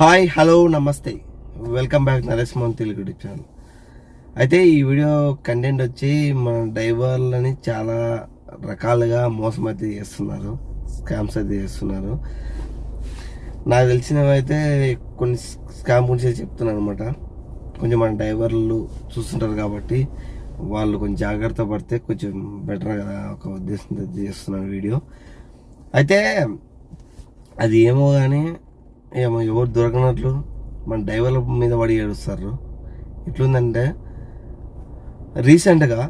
Hi hello నమస్తే. Welcome back Naresh Mohan Telugu YouTube channel అయితే ఈ వీడియో కంటెంట్ వచ్చి మన డ్రైవర్లని చాలా రకాలుగా మోసం అయితే చేస్తున్నారు స్కామ్స్ అయితే చేస్తున్నారు. నాకు తెలిసినవి అయితే కొన్ని స్కామ్ గురించి చెప్తున్నాను అనమాట కొంచెం మన డ్రైవర్లు చూస్తుంటారు కాబట్టి వాళ్ళు కొంచెం జాగ్రత్త పడితే కొంచెం బెటర్ కదా ఒక ఉద్దేశంతో చేస్తున్నాను వీడియో. అయితే అది ఏమో కానీ ఏమో ఎవరు దొరకనట్లు మన డ్రైవర్ల మీద పడి ఏడుస్తారు. ఎట్లుందంటే రీసెంట్గా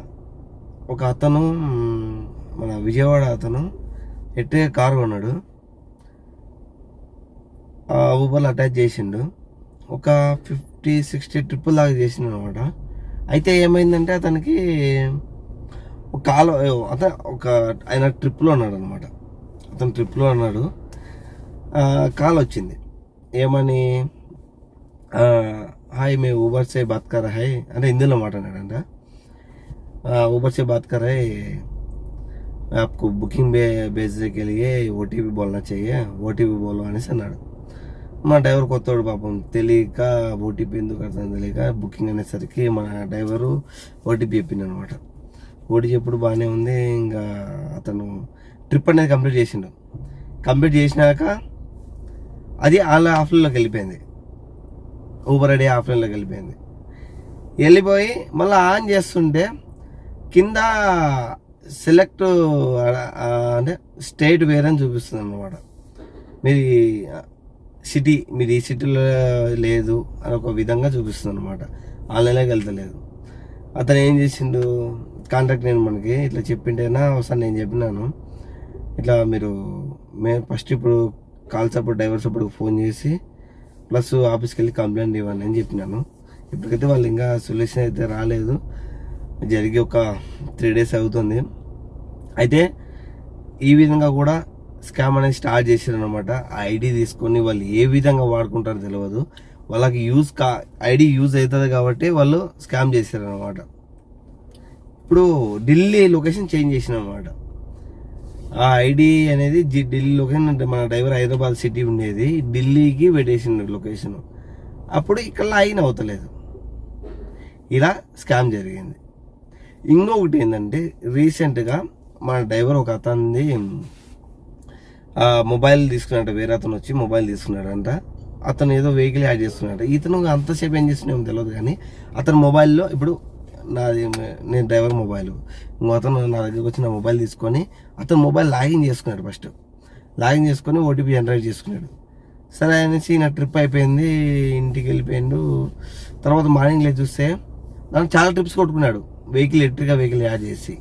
ఒక అతను మన విజయవాడ అతను ఎట్టే కారు కొన్నాడు. ఆ ఊబర్లో అటాచ్ చేసిండు. ఒక ఫిఫ్టీ సిక్స్టీ ట్రిప్పుల్ దాకా చేసిండు అనమాట అయితే ఏమైందంటే అతనికి ఒక కాలు అతను ఒక ఆయన ట్రిప్లో ఉన్నాడు అనమాట అతను ట్రిప్లో ఉన్నాడు. కాల్ వచ్చింది ఏమని ఆ, హాయ్ మే ఊబర్ సే బాత్ కర్ హాయ్ అంటే హిందీలో మాట్లాడాడంట ఆ, ఊబర్ से बात कर रहे आपको बुकिंग बे भेजने के लिए ఓటీపీ बोलना चाहिए ఓటీపీ बोलो అనేసి అన్నాడు మా డ్రైవర్ కొత్తవాడు పాపం తెలియక ఓటీపీ ఎందుకు అర్థం తెలియక బుకింగ్ అనేసరికి మన డ్రైవరు ఓటీపీ చెప్పింది అనమాట ఓటీపీ చెప్పుడు బాగానే ఉంది ఇంకా అతను ట్రిప్ అనేది కంప్లీట్ చేసిండు కంప్లీట్ చేసినాక అది వాళ్ళ ఆఫ్లైన్లోకి వెళ్ళిపోయింది. ఊబర్ ఐడి ఆఫ్లైన్లోకి వెళ్ళిపోయింది. వెళ్ళిపోయి మళ్ళీ ఆన్ చేస్తుంటే కింద సెలెక్ట్ అంటే స్టేట్ వేరే అని చూపిస్తుంది అన్నమాట. మీది సిటీ మీది ఈ సిటీలో లేదు అని ఒక విధంగా చూపిస్తుంది అనమాట ఆన్లైన్లోకి వెళ్తలేదు. అతను ఏం చేసిండు కాంటాక్ట్ నేను మనకి ఇట్లా చెప్పింటేనా ఒకసారి నేను చెప్పినాను. ఇట్లా మీరు మేము ఫస్ట్ ఇప్పుడు కాల్ సపోర్ట్ డ్రైవర్ సపోర్ట్కి ఫోన్ చేసి ప్లస్ ఆఫీస్కి వెళ్ళి కంప్లైంట్ ఇవ్వండి అని చెప్పినాను. ఇప్పటికైతే వాళ్ళు ఇంకా సొల్యూషన్ అయితే రాలేదు. జరిగి ఒక త్రీ డేస్ అవుతుంది. అయితే ఈ విధంగా కూడా స్కామ్ అనేది స్టార్ట్ చేశారు అనమాట ఐడి తీసుకొని వాళ్ళు ఏ విధంగా వాడుకుంటారో తెలియదు వాళ్ళకి యూజ్ కా ఐడి యూజ్ అవుతుంది కాబట్టి వాళ్ళు స్కామ్ చేశారు అనమాట ఇప్పుడు ఢిల్లీ లొకేషన్ చేంజ్ చేసిన అనమాట ఆ ఐడి అనేది జి- ఢిల్లీ లొకేషన్ అంటే మన డ్రైవర్ హైదరాబాద్ సిటీ ఉండేది. ఢిల్లీకి పెట్టేసిండు లొకేషన్ అప్పుడు ఇక్కడ లాగిన్ అవుతలేదు. ఇలా స్కామ్ జరిగింది. ఇంకొకటి ఏంటంటే రీసెంట్గా మన డ్రైవర్ ఒక అతనిది మొబైల్ తీసుకున్నాడు వేరే అతను వచ్చి మొబైల్ తీసుకున్నాడంట. అతను ఏదో వెహికల్ యాడ్ చేస్తున్నాడు ఇతను అంతసేపు ఏం చేస్తున్నామో తెలియదు కానీ అతని మొబైల్లో ఇప్పుడు నాది నేను డ్రైవర్ మొబైల్. ఇంకో అతను నా దగ్గరికి వచ్చి నా మొబైల్ తీసుకొని అతను మొబైల్ లాగిన్ చేసుకున్నాడు ఫస్ట్. లాగిన్ చేసుకొని ఓటీపీ జనరేట్ చేసుకున్నాడు. సరే అనేసి నా ట్రిప్ అయిపోయింది ఇంటికి వెళ్ళిపోయిండు. తర్వాత మార్నింగ్ లేదు చూస్తే నాకు చాలా ట్రిప్స్ కొట్టుకున్నాడు. వెహికల్ ఎలక్ట్రిక్గా వెహికల్ యాడ్ చేసి.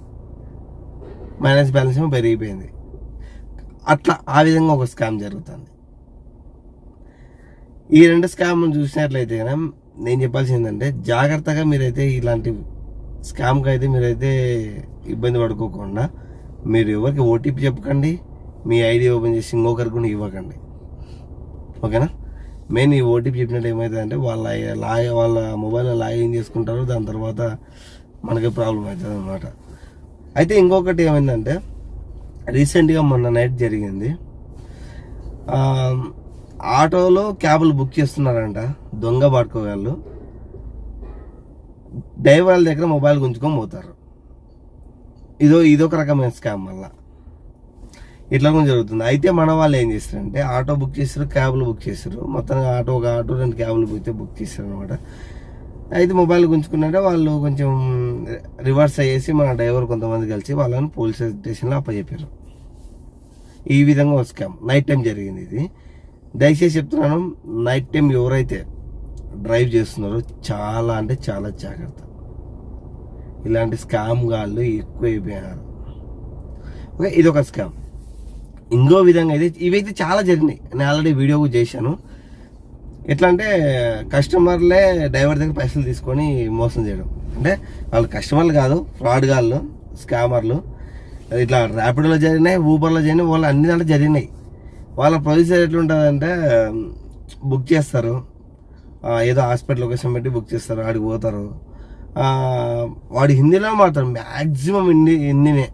మైనస్ బ్యాలెన్స్ ఏమో పెరిగిపోయింది. అట్లా ఆ విధంగా ఒక స్కామ్ జరుగుతుంది. ఈ రెండు స్కామ్ చూసినట్లయితే నేను చెప్పాల్సింది ఏంటంటే జాగ్రత్తగా మీరైతే ఇలాంటి స్కామ్కి అయితే మీరైతే ఇబ్బంది పడుకోకుండా మీరు ఎవరికి ఓటీపీ చెప్పకండి మీ ఐడి ఓపెన్ చేసి ఇంకొకరికి కూడా ఇవ్వకండి. ఓకేనా? మెయిన్ ఈ ఓటీపీ చెప్పినట్టు ఏమవుతుందంటే వాళ్ళ లాగ్ వాళ్ళ మొబైల్లో లాగిన్ చేసుకుంటారు దాని తర్వాత మనకి ప్రాబ్లం అవుతుంది అనమాట అయితే ఇంకొకటి ఏమైందంటే రీసెంట్గా మొన్న నైట్ జరిగింది. ఆటోలో క్యాబులు బుక్ చేస్తున్నారంట దొంగ పట్టుకోవాళ్ళు డ్రైవర్ల దగ్గర మొబైల్ గుంజుకొని పోతారు. ఇదో ఇదొక రకమైన స్కామ్ మళ్ళా ఇట్లా కూడా జరుగుతుంది. అయితే మన వాళ్ళు ఏం చేస్తారంటే ఆటో బుక్ చేస్తారు క్యాబ్లు బుక్ చేస్తారు. మొత్తం ఆటో ఒక ఆటో రెండు క్యాబ్లు పోతే బుక్ చేస్తారు అనమాట అయితే మొబైల్ గుంజుకున్నాక వాళ్ళు కొంచెం రివర్స్ అయ్యేసి మన డ్రైవర్ కొంతమంది కలిసి వాళ్ళని పోలీస్ స్టేషన్లో అప్పచెప్పారు. ఈ విధంగా ఒక స్కామ్. నైట్ టైం జరిగింది ఇది. దయచేసి చెప్తున్నాను నైట్ టైం ఎవరైతే డ్రైవ్ చేస్తున్నారో చాలా అంటే చాలా జాగ్రత్త. ఇలాంటి స్కామ్ గాళ్ళు ఎక్కువైపోయారు. ఓకే ఇది ఒక స్కామ్. ఇంకో విధంగా అయితే ఇవైతే చాలా జరిగినాయి. నేను ఆల్రెడీ వీడియో కూడా చేశాను. ఎట్లా అంటే కస్టమర్లే డ్రైవర్ దగ్గర పైసలు తీసుకొని మోసం చేయడం. అంటే వాళ్ళు కస్టమర్లు కాదు ఫ్రాడ్ గాళ్ళు స్కామర్లు ఇట్లా ర్యాపిడోలో జరిగినాయి ఊబర్లో జరిగినాయి వాళ్ళు అన్ని దాంట్లో జరిగినాయి. వాళ్ళ ప్రొసీజర్ ఎట్లుంటుందంటే బుక్ చేస్తారు. ఏదో హాస్పిటల్ లొకేషన్ పెట్టి బుక్ చేస్తారు ఆడికి పోతారు. వాడు హిందీలో మాట్లాడు మ్యాక్సిమం హిందీ హిందీనే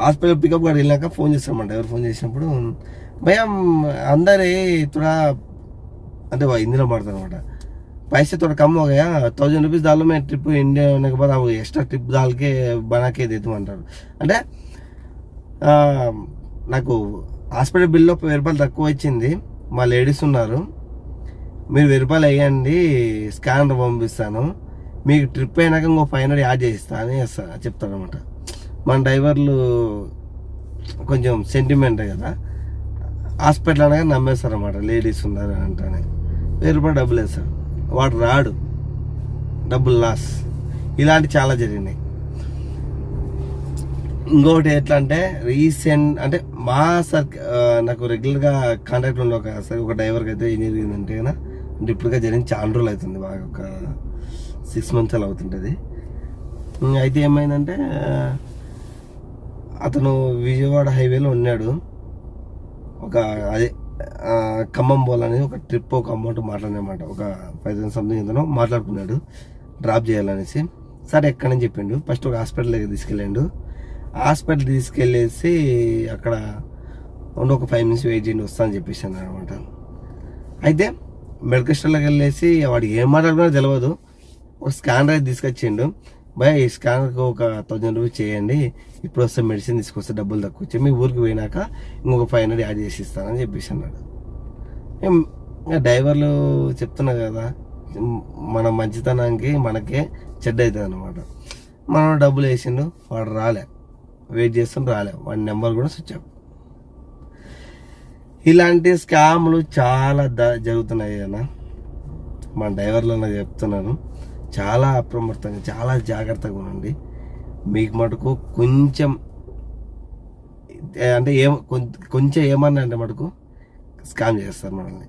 హాస్పిటల్ పికప్ గారు వెళ్ళాక ఫోన్ చేస్తామంట ఎవరు ఫోన్ చేసినప్పుడు భయం అందరి थोड़ा అంటే वो हिंदी में पढ़ता అనమాట पैसे थोड़ा कम हो गया थाउजेंड रुपीज डालो मैं ट्रिप इंडिया होने के बाद आप एक्स्ट्रा ट्रिप डाल के बना के देता అంటారు అంటే ఆ, నాకు హాస్పిటల్ బిల్లో వెయ్యి రూపాయలు తక్కువ వచ్చింది మా లేడీస్ ఉన్నారు మీరు వెయ్యి రూపాయలు వేయండి స్కానర్ పంపిస్తాను. మీకు ట్రిప్ అయినాక ఇంకో ఫైవ్ హండ్రెడ్ యాడ్ చేయిస్తా అని చెప్తారు అనమాట మన డ్రైవర్లు కొంచెం సెంటిమెంట్ కదా. హాస్పిటల్ అనగా నమ్మేస్తారు అనమాట లేడీస్ ఉన్నారు అని అంటానే. వెయ్యి రూపాయలు డబ్బులు వేస్తారు. వాడు రాడు. డబ్బులు లాస్. ఇలాంటి చాలా జరిగినాయి. ఇంకొకటి ఎట్లా అంటే రీసెంట్ అంటే మా సార్ నాకు రెగ్యులర్గా కాంటాక్ట్ ఉన్న ఒక సార్ ఒక డ్రైవర్కి అయితే ఏం జరిగిందంటే కదా అంటే జరిగిన జరిగింది. చాలా రోజులు అవుతుంది బాగా ఒక సిక్స్ మంత్స్ అలా అవుతుంటుంది. అయితే ఏమైందంటే అతను విజయవాడ హైవేలో ఉన్నాడు. ఒక అదే ఖమ్మం ఖమ్మం అనేది ఒక ట్రిప్ ఒక అమౌంట్ మాట్లాడినమాట. ఒక ఫైవ్ థౌసండ్ సంథింగ్ ఎంతనో మాట్లాడుకున్నాడు. డ్రాప్ చేయాలనేసి. సరే ఎక్కడని చెప్పిండు? ఫస్ట్ ఒక హాస్పిటల్ దగ్గర తీసుకెళ్ళాడు. హాస్పిటల్ తీసుకెళ్ళేసి అక్కడ ఉండి ఒక ఫైవ్ మినిట్స్ వెయిట్ చేయండి వస్తా అని చెప్పేసాను అనమాట అయితే మెడికల్ స్టోర్లోకి వెళ్ళేసి వాడికి ఏం మాట్లాడుకున్నా తెలియదు ఒక స్కానర్ అయితే తీసుకొచ్చిండు. భయ ఈ స్కానర్కి ఒక థౌజండ్ రూపీస్ చేయండి. ఇప్పుడు వస్తే మెడిసిన్ తీసుకొస్తే డబ్బులు తక్కువ వచ్చి మీ ఊరికి పోయినాక ఇంకొక ఫైవ్ హండ్రెడ్ యాడ్ చేసి ఇస్తానని చెప్పేసి అన్నాడు. ఏం, ఇంకా డ్రైవర్లు చెప్తున్నా కదా మన మంచితనానికి మనకే చెడ్డ అవుతుంది అనమాట మనం డబ్బులు వేసిండు వాడు రాలే. వెయిట్ చేస్తుంటే రాలే. వాడి నెంబర్ కూడా స్విచ్ ఆఫ్. ఇలాంటి స్కామ్లు చాలా ద జరుగుతున్నాయి అన్న. మా డ్రైవర్లను చెప్తున్నాను. చాలా అప్రమత్తంగా చాలా జాగ్రత్తగా ఉండండి. మీకు మటుకు కొంచెం అంటే ఏం కొంచెం ఏమన్నా అంటే మటుకు స్కామ్ చేస్తారు మనల్ని.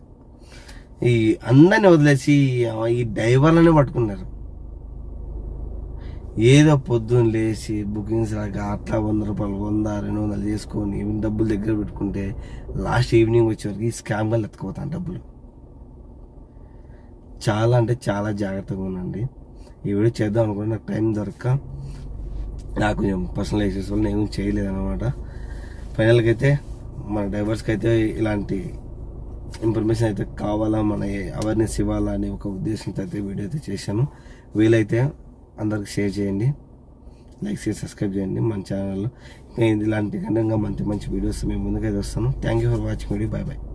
ఈ అందరిని వదిలేసి ఈ డ్రైవర్లని పట్టుకున్నారు. ఏదో పొద్దున్న లేచి బుకింగ్స్ రాక అట్లా వంద రూపాయలు వంద రెండు వందలు చేసుకొని డబ్బులు దగ్గర పెట్టుకుంటే లాస్ట్ ఈవినింగ్ వచ్చేవరకు ఈ గల్ ఎత్తుకుపోతాను డబ్బులు. చాలా అంటే చాలా జాగ్రత్తగా ఉండండి. ఈ వీడియో చేద్దాం అనుకుంటే నాకు టైం దొరక్క. నాకు కొంచెం పర్సనల్ ఇష్యూస్ వల్ల నేను చేయలేదు అనమాట ఫైనల్గా అయితే మన డ్రైవర్స్కి అయితే ఇలాంటి ఇన్ఫర్మేషన్ అయితే కావాలా మన అవేర్నెస్ ఇవ్వాలా అనే ఒక ఉద్దేశంతో అయితే వీడియో అయితే చేశాను. వీలైతే అందరికి షేర్ చేయండి. లైక్ చేసి సబ్స్క్రైబ్ చేయండి మన ఛానల్లో ఇంకా ఇలాంటి కంటే ఇంకా మంచి మంచి వీడియోస్ మేము ముందుకైతే వస్తాను. Thank you for watching video bye bye